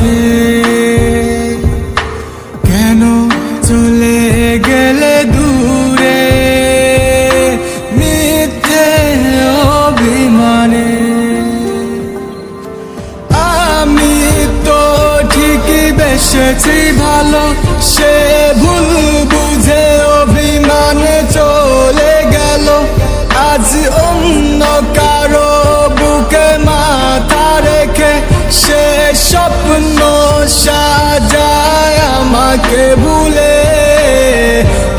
আছে কেন চলে গেলে দূরে? মিথ্যে অভিমানে। আমি তো ঠিকই বেসেছি ভালো সে সে স্বপ্ন সাজায় আমাকে ভুলে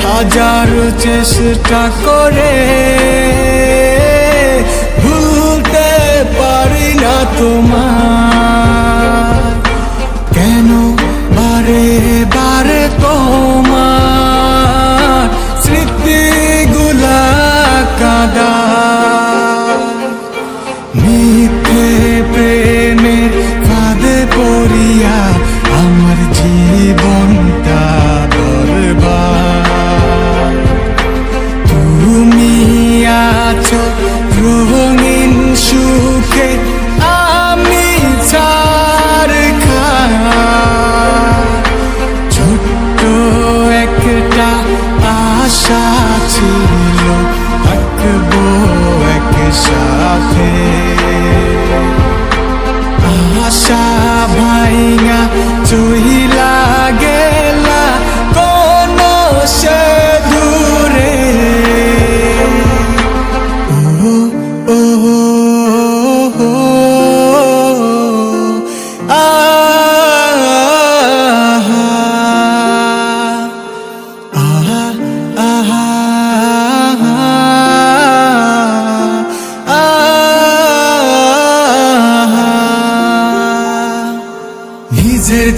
হাজার চেষ্টা করে। ভুলতে পারি না তোমার sonría.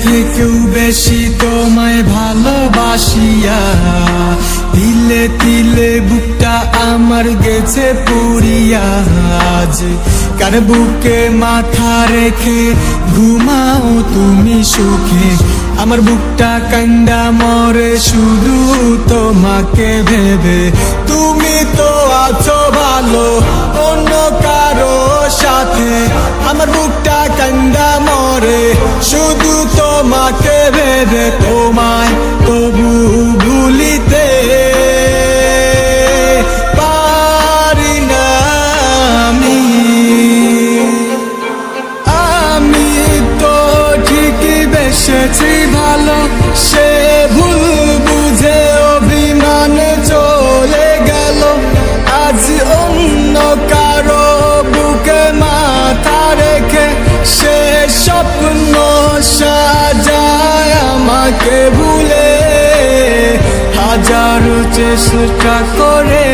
থেকেও বেশি তোমায় ভালোবাসিয়া। তিলে তিলে বুকটা আমার গেছে পুরিয়া আজ কার বুকে মাথা রেখে ঘুমাও তুমি সুখে? আমার বুকটা কান্ডা মরে শুধু তোমাকে ভেবে। তুমি তো আছো ভালো, অন্য কারও সাথে। আমার বুকটা কান্ডা তোমায় তবু ভুলিতে পারি আমি। আমি তো ঠিকই বেসেছি ভালো সে আমাকে ভুলে হাজারো চেষ্টা করে